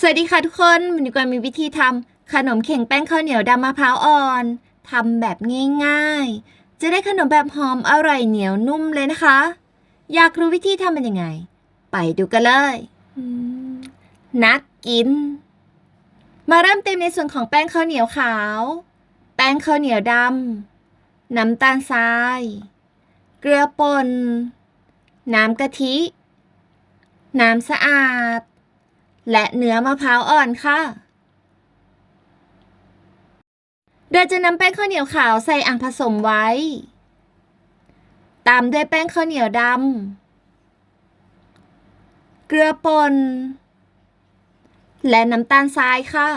สวัสดีค่ะทุกคนวันนี้กวางมีวิธีทำขนมเข่งแป้งข้าวเหนียวดำมะพร้าวอ่อนทำแบบง่ายๆ จะได้ขนมแบบหอมอร่อยเหนียวนุ่มเลยนะคะ อยากรู้วิธีทำเป็นยังไง ไปดูกันเลยอืมนักกิน มาเริ่มเต็มในส่วนของแป้งข้าวเหนียวขาว แป้งข้าวเหนียวดำน้ำตาลทราย เกลือป่นน้ำกะทิ น้ำสะอาด และเนื้อมะพร้าวอ่อนค่ะ โดยจะนำแป้งข้าวเหนียวขาวใส่อ่างผสมไว้ ตามด้วยแป้งข้าวเหนียวดำ เกลือป่น และน้ำตาลทรายค่ะ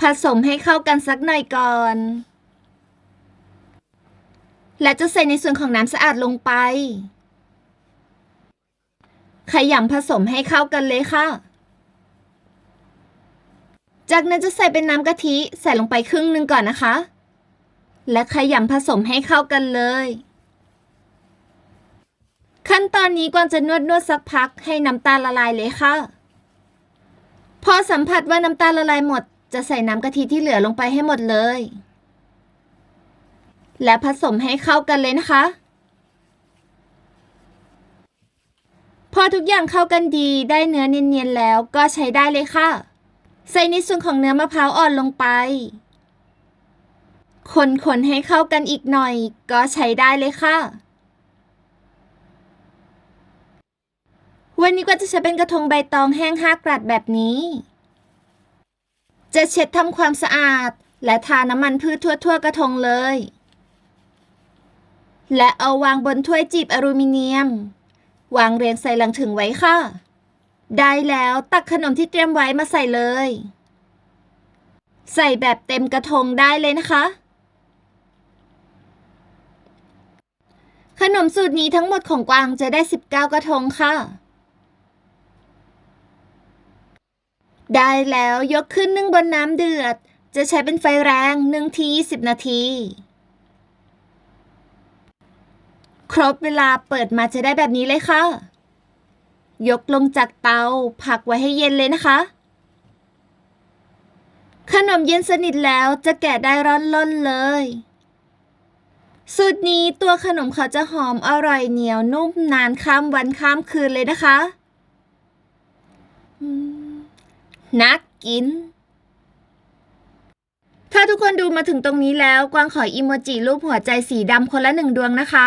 ผสมให้เข้ากันสักหน่อยก่อน และจะใส่ในส่วนของน้ำสะอาดลงไป ขยำผสมให้เข้ากันเลยค่ะ จากนั้นจะใส่เป็นน้ำกะทิใส่ลงไปครึ่งหนึ่งก่อนนะคะ และขยำผสมให้เข้ากันเลย ขั้นตอนนี้กวางจะนวดนวดสักพักให้น้ำตาลละลายเลยค่ะ พอสัมผัสว่าน้ำตาลละลายหมด จะใส่น้ำกะทิที่เหลือลงไปให้หมดเลย และผสมให้เข้ากันเลยนะคะ พอทุกอย่างเข้ากันดีได้เนื้อเนียนๆแล้วก็ใช้ได้เลยค่ะ ใส่ในส่วนของเนื้อมะพร้าวอ่อนลงไป คนๆให้เข้ากันอีกหน่อย ก็ใช้ได้เลยค่ะ วันนี้ก็จะใช้เป็นกระทงใบตองแห้งห้ากรัดแบบนี้ จะเช็ดทำความสะอาด และทาน้ำมันพืชทั่วๆ กระทงเลย และเอาวางบนถ้วยจีบอลูมิเนียม วางเรียงใส่หลังถึงไว้ค่ะ ได้แล้วตักขนมที่เตรียมไว้มาใส่เลย ใส่แบบเต็มกระทงได้เลยนะคะ ขนมสูตรนี้ทั้งหมดของกวางจะได้ 19 กระทงค่ะ ได้แล้วยกขึ้นนึ่งบนน้ำเดือด จะใช้เป็นไฟแรงนึ่งที20นาที ครบเวลาเปิดมาจะได้แบบนี้เลยค่ะ ยกลงจากเตาพักไว้ให้เย็นเลยนะคะ ขนมเย็นสนิทแล้วจะแกะได้ร้อนล้นเลย สูตรนี้ตัวขนมเขาจะหอมอร่อยเหนียวนุ่มนานข้ามวันข้ามคืนเลยนะคะ นักกิน ถ้าทุกคนดูมาถึงตรงนี้แล้ว กวางขออีโมจิรูปหัวใจสีดำคนละหนึ่งดวงนะคะ